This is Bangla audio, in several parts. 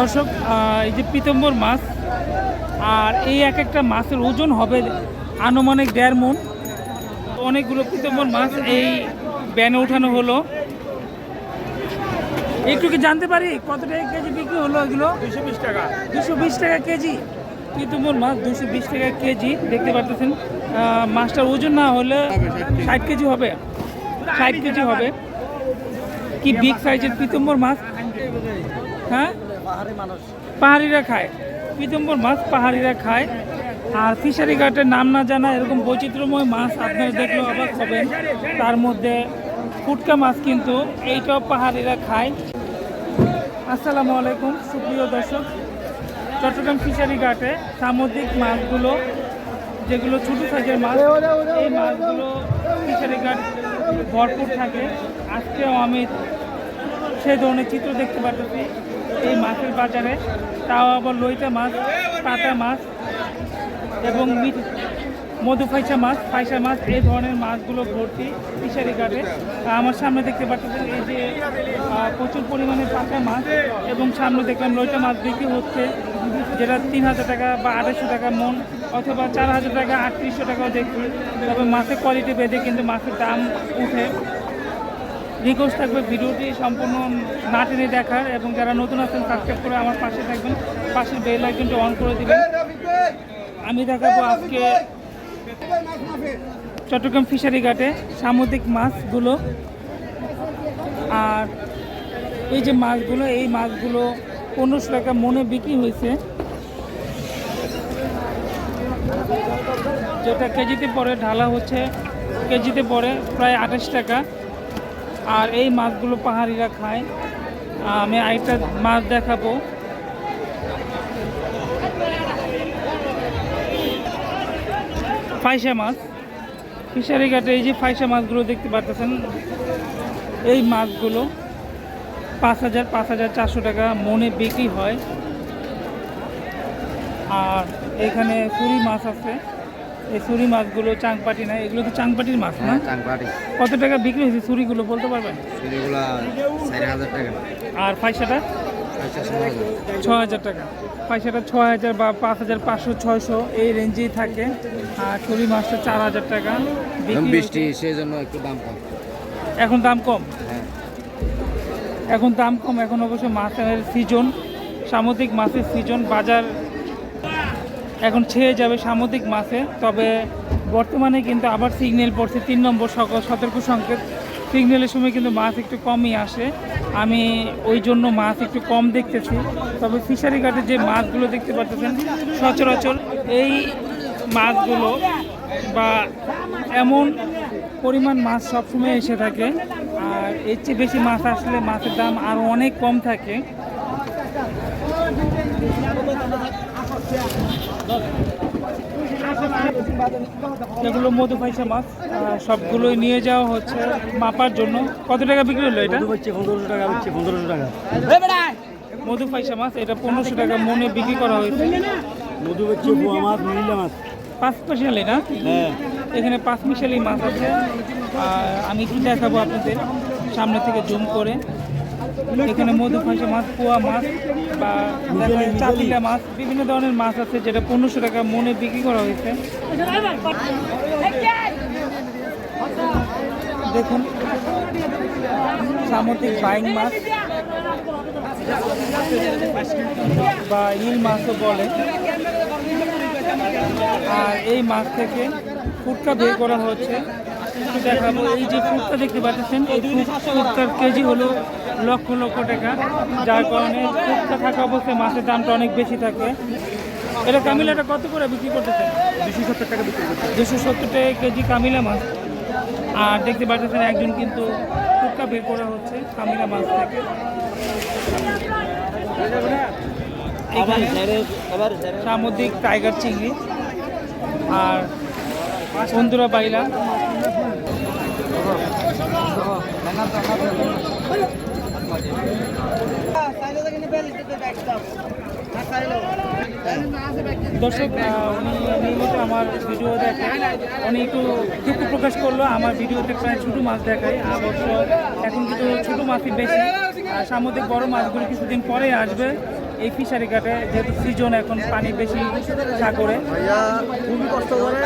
দর্শক এই যে পিতম্বর মাছ আর এই এক একটা মাছের ওজন হবে আনুমানিক দেড় মন। অনেকগুলো পিতম্বর মাছ এই ব্যানে উঠানো হলো। একটু কি জানতে পারি কত টাকা কেজি বিক্রি হলো এগুলো? দুশো বিশ টাকা। দুশো বিশ টাকা কেজি? পিতম্বর মাছ দুশো বিশ টাকা কেজি দেখতে পাচ্ছেন মাছটার ওজন না হলে ষাট কেজি। হবে। ষাট কেজি হবে। কি বিগ সাইজের পিতম্বর মাছ? হ্যাঁ? পাহাড়িরা খায়। পিতম্বর মাছ পাহাড়িরা খায়। আর ফিশারি ঘাটের নাম না জানা এরকম বৈচিত্র্যময় মাছ আপনারা দেখলেও অবাক হবেন। তার মধ্যে ফুটকা মাছ কিন্তু এইটাও পাহাড়িরা খায়। আসসালামু আলাইকুম, সুপ্রিয় দর্শক। চট্টগ্রাম ফিশারি ঘাটে সামুদ্রিক মাছগুলো, যেগুলো ছোট সাইজের মাছ, এই মাছগুলো ফিশারি ঘাট ভরপুর থাকে। আজকেও আমি সে ধরনের চিত্র দেখতে পাচ্ছি এই মাছের বাজারে। তাও আবার লইটা মাছ পাতা মাছ এবং মধু ফাইসা মাছ ফাইসা মাছ, এই ধরনের মাছগুলো ভর্তি ফিশারি ঘাটে আমার সামনে দেখতে পাচ্ছেন এই যে প্রচুর পরিমাণে পাতা মাছ এবং সামনে দেখলাম লইটা মাছ বিক্রি হচ্ছে, যেটা তিন হাজার টাকা বা আড়াইশো টাকা মন অথবা চার হাজার টাকা, আটত্রিশশো টাকাও দেখি তবে মাছের কোয়ালিটি বেঁধে কিন্তু মাছের দাম উঠে। রিকোয়েস্ট থাকবে ভিডিওটি সম্পূর্ণ না টেনে দেখার এবং যারা নতুন আছেন সাবস্ক্রাইব করে আমার পাশে থাকবেন। পাশের বেল আইকনটি অন করে দিবেন। আমি দেখাবো আজকে চট্টগ্রাম ফিশারি ঘাটে সামুদ্রিক মাছগুলো। আর এই যে মাছগুলো এই মাছগুলো পনেরোশো টাকা মনে বিক্রি হয়েছে। যেটা কেজিতে পরে ঢালা হচ্ছে কেজিতে পরে প্রায় আঠাশ টাকা। আর এই মাছগুলো পাহাড়িরা খায়। আমি আরেকটা মাছ দেখাবো। ফাইসা মাছ। ফিশারি ঘাটে এই যে ফাইসা মাছগুলো দেখতে পাচ্ছেন, এই মাছগুলো পাঁচ হাজার পাঁচ হাজার চারশো টাকা মনে বিক্রি হয়। আর এখানে চুরি মাছ আছে। এই চুরি মাছগুলো চাংপাটি না এগুলো তো চাংপাটির মাছ না? হ্যাঁ চাংপাটি। কত টাকা বিক্রি হয়েছে চুরিগুলো বলতে পারবেন? চুরিগুলা চার হাজার টাকা। আর যায় ছ হাজার। টাকা। পয়সাটা ছ হাজার বা পাঁচ হাজার পাঁচশো ছয়শো এই রেঞ্জেই থাকে। আর চুরি মাছটা চার হাজার টাকা। বিক্রি বৃষ্টি সেই জন্য একটু দাম কম। এখন দাম কম? হ্যাঁ। এখন দাম কম এখন অবশ্য মাছের সিজন সামুদ্রিক মাছের সিজন বাজার এখন ছেয়ে যাবে সামুদ্রিক মাছে, তবে বর্তমানে কিন্তু আবার সিগন্যাল পড়ছে তিন নম্বর সকল সতর্ক সংকেত। সিগন্যালের সময় কিন্তু মাছ একটু কমই আসে। আমি ওই জন্য মাছ একটু কম দেখতেছি। তবে ফিশারি ঘাটে যে মাছগুলো দেখতে পাচ্ছেন সচরাচর এই মাছগুলো বা এমন পরিমাণ মাছ সবসময় এসে থাকে। আর এর চেয়ে বেশি মাছ আসলে মাছের দাম আরও অনেক কম থাকে। এগুলো মধু পাইসা মাছ আহ, সবগুলোই নিয়ে যাওয়া হচ্ছে মাপার জন্য। কত টাকা বিক্রি হলো এটা? হচ্ছে পনেরোশো টাকা হচ্ছে পনেরোশো টাকা। মধু পাইসা মাছ এটা পনেরোশো টাকা মনে বিক্রি করা হয়েছে। মধু হচ্ছে মাছ মিলিলা মাছ। পাঁচ মিশালি না? হ্যাঁ। এখানে পাঁচ মিশালি মাছ আছে। আমি কি দেখাবো আপনাদের সামনে থেকে জুম করে। এখানে মধু ফাঁসা মাছ, পোয়া মাছ বা দেখা মাছ, বিভিন্ন ধরনের মাছ আছে যেটা পনেরোশো টাকা মনে বিক্রি করা হয়েছে। দেখুন, সামুদ্রিক বাইং মাছ বা ইল মাছও বলে। আর এই মাছ থেকে ফুটকা বের করা হচ্ছে। একটু দেখাবো। এই যে ফুটকা দেখতে পাচ্ছেন, এই ফুট- ফুটকার কেজি হলো লক্ষ লক্ষ টাকা। যার কারণে ফুটকা থাকা অবস্থায় মাছের দামটা অনেক বেশি থাকে। এটা কামিলাটা কত করে বিক্রি করতেছেন? দুশো সত্তর টাকা বিক্রি করছে দুশো সত্তর টাকা কেজি কামিলা মাছ। আর দেখতে পাচ্ছেন, একজন কিন্তু ফুটকা বের করা হচ্ছে কামিলা মাছ থেকে। সামুদ্রিক টাইগার চিংড়ি। আর বন্ধুরা বাইলা দর্শক উনি নিয়মিত আমার ভিডিও দেখে, উনি একটু দুঃখ প্রকাশ করল, আমার ভিডিওতে প্রায় ছোটো মাছ দেখায়। অবশ্য এখন কিন্তু ছোটো মাছই বেশি। আর সামুদ্রিক বড় মাছগুলো কিছুদিন পরে আসবে এই ফিশারি ঘাটে, যেহেতু সিজন এখন পানি বেশি সাগরে। খুবই কষ্ট করে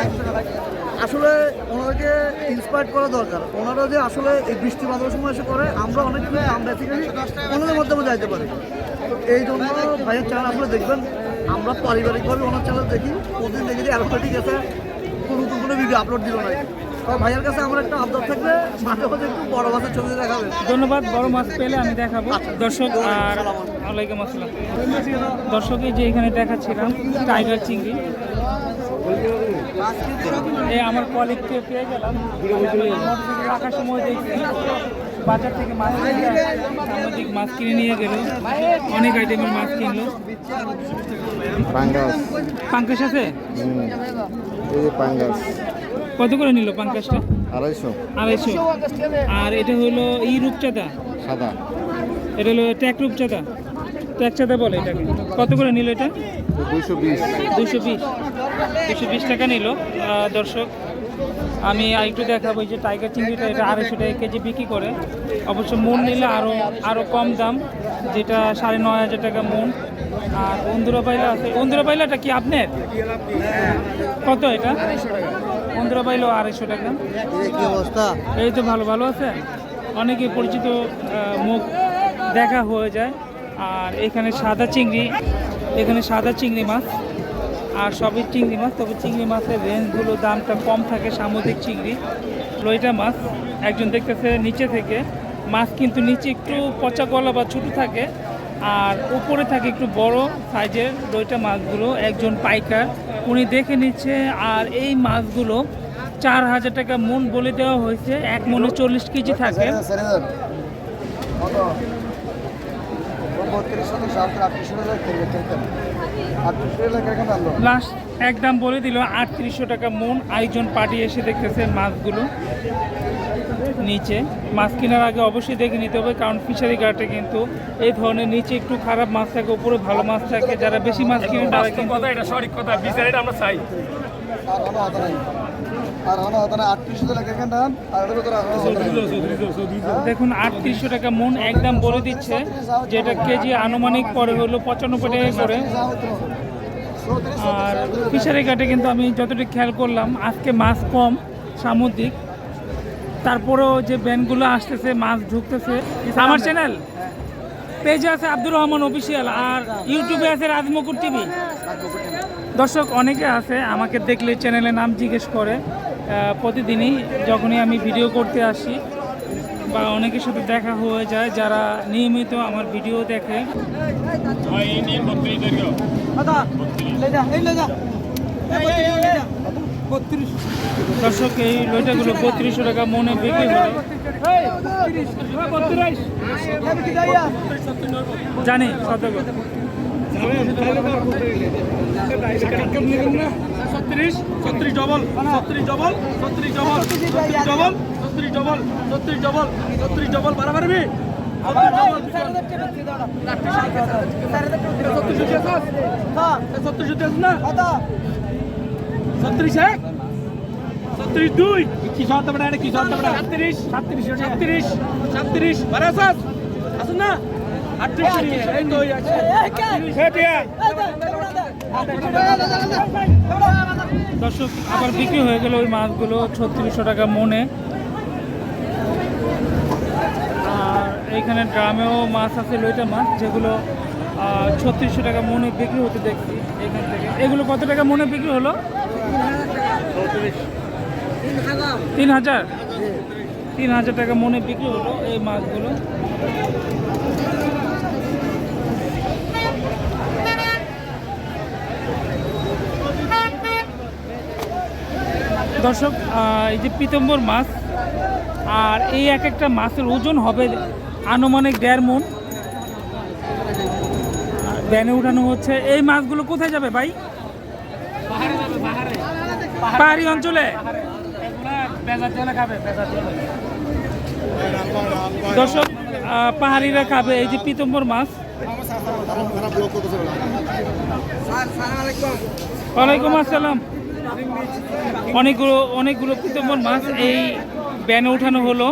আসলে ওনাদেরকে ইন্সপায়ার করা দরকার। ওনারা যে আসলে এই বৃষ্টি বাদলের সময় এসে করে আমরা অনেক আমরা থেকে ওনাদের মাধ্যমে যাইতে পারি। এই জন্য ভাইয়ের চ্যানেল আসলে দেখবেন আমরা পারিবারিকভাবে ওনার চ্যানেল দেখি প্রতিদিন দেখি যে অ্যালফাটিক আছে কোনো নতুন কোনো ভিডিও আপলোড দিল না ভাইয়ের কাছে আমার একটা আবদার থাকবে মাঝে মাঝে একটু বড় মাছের ছবি দেখাবে ধন্যবাদ বড় মাছ পেলে আমি দেখাবো। দর্শক আর ওয়ালাইকুম আসসালাম। দর্শক যে এখানে দেখাচ্ছিলাম টাইগার চিংড়ি। এই আমার কলিগকে পেয়ে গেলাম। মোটরসাইকেল রাখার সময় দেখছি। বাজার থেকে মাছ মাছ কিনে নিয়ে গেল। অনেক আইটেমের মাছ কিনলো। পাঙ্গাস। পাঙ্কাশ আছে? পাঙ্গাস। কত করে নিল পাঙ্কাশটা আড়াইশো। আড়াইশো। আর এটা হলো ই রূপচাঁদা? সাদা। এটা হলো ট্যাক রূপচাঁদা। ট্যাক চাঁদা বলে এটাকে। কত করে নিল এটা? দুশো বিশ। দুশো বিশ। দুশো বিশ টাকা নিল। দর্শক, আমি আরেকটু দেখাবো যে টাইগার চিংড়িটা, এটা আড়াইশো টাকা কেজি বিক্রি করে। অবশ্য মন নিলে আরও আরও কম দাম, যেটা সাড়ে নয় হাজার টাকা মন। আর বন্ধুরা পাইলা আছে, বন্ধুরা পাইলাটা কি আপনার? কত এটা? বন্ধুরা পাইলো আড়াইশো টাকা। এই তো ভালো ভালো আছে। অনেকে পরিচিত মুখ দেখা হয়ে যায়। আর এখানে সাদা চিংড়ি, এখানে সাদা চিংড়ি মাছ। আর সবই চিংড়ি মাছ তবে চিংড়ি মাছের রেঞ্জগুলো দামটা কম থাকে সামুদ্রিক চিংড়ি। লইটা মাছ একজন দেখতেছে নিচে থেকে মাছ কিন্তু নিচে একটু পচা গলা বা ছোটো থাকে আর উপরে থাকে একটু বড় সাইজের লইটা মাছগুলো একজন পাইকার উনি দেখে নিচ্ছে আর এই মাছগুলো চার হাজার টাকা মন বলে দেওয়া হয়েছে এক মনে চল্লিশ কেজি থাকে। লাস্ট একদম বলে দিল আটত্রিশশো টাকা মন। আয়োজন পার্টি এসে দেখতেছে মাছগুলো নিচে। মাছ কেনার আগে অবশ্যই দেখে নিতে হবে কারণ ফিশারি ঘাটে কিন্তু এই ধরনের নিচে একটু খারাপ মাছ থাকে উপরে ভালো মাছ থাকে। যারা বেশি মাছ কিনে তারা কিন্তু আর আটত্রিশশো টাকা কেন আর এটা তো দেখুন আটত্রিশশো টাকা মন একদম বলে দিচ্ছে যেটা কেজি আনুমানিক পরে হলো পঁচানব্বই টাকা করে আর ফিশারি ঘাটে কিন্তু আমি যতটুকু খেয়াল করলাম আজকে মাছ কম সামুদ্রিক। তারপরেও যে ব্যান্ডগুলো আসতেছে মাছ ঢুকতেছে। আমার চ্যানেল পেজে আছে আব্দুর রহমান অফিসিয়াল আর ইউটিউবে আছে রাজমকুর টিভি দর্শক অনেকে আছে আমাকে দেখলে চ্যানেলের নাম জিজ্ঞেস করে। প্রতিদিনই যখনই আমি ভিডিও করতে আসি বা অনেকের সাথে দেখা হয়ে যায়, যারা নিয়মিত আমার ভিডিও দেখে। দর্শক, এই লইটাগুলো বত্রিশশো টাকা মনে বিক্রি হলো। জানি শতক ছত্রিশ ছত্রিশ ডবল ছত্রিশ ডবল ছত্রিশ ডবল ছত্রিশ ডবল ছত্রিশ ডবল ছত্রিশ ডবল ছত্রিশ ডবল বাড়া পারবি ছত্রিশ না ছত্রিশ এক ছত্রিশ দুই কি শর্ত বেড়া এটা কি শর্ত বেড়া সাতত্রিশ সাতত্রিশ সাতত্রিশ সাতত্রিশ বারো আসাস আসুন না দর্শক, আবার বিক্রি হয়ে গেল ওই মাছগুলো ছত্রিশশো টাকা মনে। আর এইখানে ড্রামেও মাছ আছে লইটা মাছ, যেগুলো ছত্রিশশো টাকা মনে বিক্রি হতে দেখছি এখান থেকে। এগুলো কত টাকা মনে বিক্রি হলো? তিন হাজার। তিন হাজার টাকা মনে বিক্রি হলো এই মাছগুলো। দর্শক এই যে পিতম্বর মাছ, আর এই এক একটা মাছের ওজন হবে আনুমানিক দেড় মন। ব্যানে উঠানো হচ্ছে। এই মাছগুলো কোথায় যাবে ভাই? পাহাড়ি অঞ্চলে? দর্শক পাহাড়িরা খাবে এই যে পিতম্বর মাছ। ওয়ালাইকুম আসসালাম। অনেকগুলো অনেকগুলো পিতম্বর মাছ এই ব্যানে উঠানো হলো।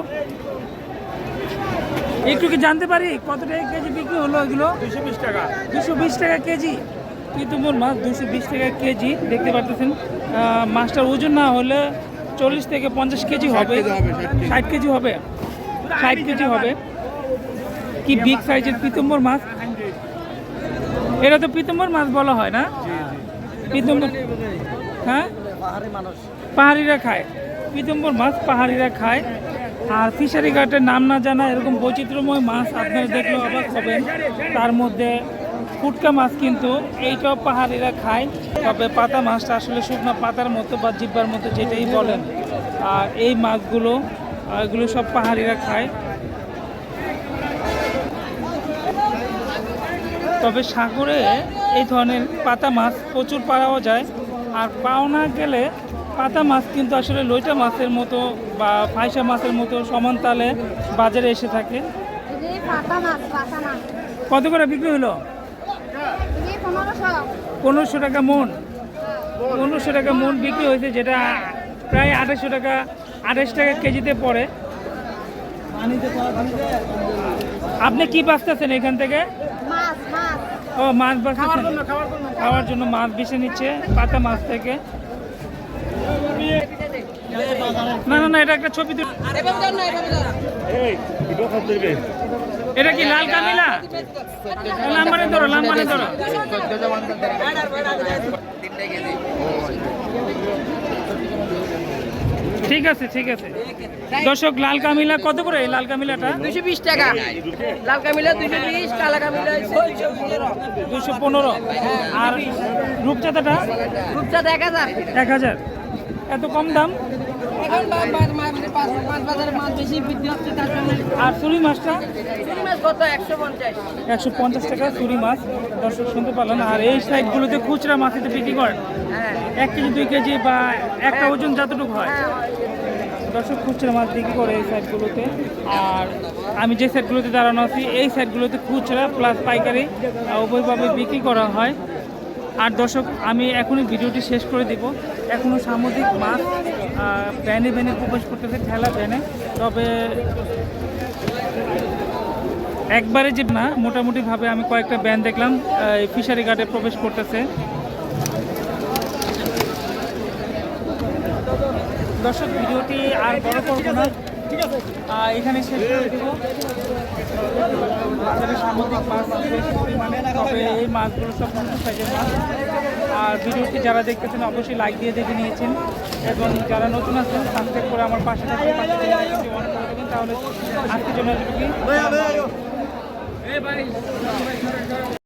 একটু কি জানতে পারি কত টাকা কেজি বিক্রি হলো এগুলো? দুশো বিশ টাকা দুশো বিশ টাকা কেজি। পিতুমুর মাছ দুশো বিশ টাকা কেজি দেখতে পারতেছেন। মাছটার ওজন না হলে চল্লিশ থেকে পঞ্চাশ কেজি হবে। ষাট কেজি হবে। ষাট কেজি হবে। কি বিগ সাইজের পিতম্বর মাছ? এটা তো পিতম্বর মাছ বলা হয় না? পিতম্বর হ্যাঁ? পাহাড়িরা খায়। পিতম্বর মাছ পাহাড়িরা খায়। আর ফিশারি ঘাটের নাম না জানা এরকম বৈচিত্র্যময় মাছ আপনারা দেখলেও অবাক হবেন। তার মধ্যে ফুটকা মাছ কিন্তু এইটাও পাহাড়িরা খায়। তবে পাতা মাছটা আসলে শুকনো পাতার মতো বা জিব্বার মতো যেটাই বলেন। আর এই মাছগুলো এগুলো সব পাহাড়িরা খায়। তবে সাগরে এই ধরনের পাতা মাছ প্রচুর পাওয়া যায়। আর পাওনা গেলে পাতা মাছ কিন্তু আসলে লইটা মাছের মতো বা ফাইসা মাছের মতো সমান তালে বাজারে এসে থাকে। কত করে বিক্রি হলো? পনেরোশো টাকা মন। পনেরোশো টাকা মন বিক্রি হয়েছে, যেটা প্রায় আঠাশশো টাকা আঠাশ টাকা কেজিতে পড়ে। আপনি কি বাঁচতেছেন এখান থেকে? মাছ মাছ। ও মাছ বাঁচতেছেন? খাওয়ার জন্য মাছ বেছে নিচ্ছে পাতা মাছ থেকে। না না না এটা একটা ছবি তুল- এটা কি লাল কামিলা? লাম্বারে ধরো লাম্বারে ধরো। ঠিক আছে ঠিক আছে। দর্শক লাল কামিলা কত করে এই লাল কামিলাটা? দুশো বিশ টাকা। লাল কামিলা দুশো বিশ কালা কামিলা দুশো পনেরো। আর রূপচাঁদাটা? রূপচাঁদ এক হাজার। এক হাজার। এত কম দাম? এখন বা- বা- মা- পাঁচ পাঁচ বাজারে মাছ বেশি বৃদ্ধি হচ্ছে তার জন্য আর চুরি মাছটা? চুরি মাছ কত? একশো পঞ্চাশ। একশো পঞ্চাশ টাকা চুরি মাছ দর্শক শুনতে পারলেন। আর এই সাইডগুলোতে খুচরা মাছিতে বিক্রি করেন? হ্যাঁ। এক কেজি দুই কেজি বা একটা ওজন যতটুকু হয়? হ্যাঁ, দর্শক খুচরা মাছ বিক্রি করে এই সাইডগুলোতে। আর আমি যে সাইডগুলোতে দাঁড়ানো আছি এই সাইডগুলোতে খুচরা প্লাস পাইকারি উভয়ভাবে বিক্রি করা হয়। আর দর্শক আমি এখনই ভিডিওটি শেষ করে দিব। এখনও সামুদ্রিক মাছ আহ, ভ্যানে ভ্যানে প্রবেশ করতেছে ঠেলা ভ্যানে তবে একবারে যে না মোটামুটিভাবে আমি কয়েকটা ব্যান দেখলাম এই ফিশারি ঘাটে প্রবেশ করতেছে। দর্শক ভিডিওটি আর বড় করব না। আহ, এখানে শেষ করে দেব। সামুদ্রিক মাছ তবে এই মাছগুলো সব সাইজের মাছ। আর ভিডিওটি যারা দেখতেছেন অবশ্যই লাইক দিয়ে দেখে নিয়েছেন। এবং যারা নতুন আছেন সাবস্ক্রাইব করে আমার পাশে থাকবেন। পাশে থেকে ভিডিওটি on করে দেবেন তাহলে আজকের জন্য।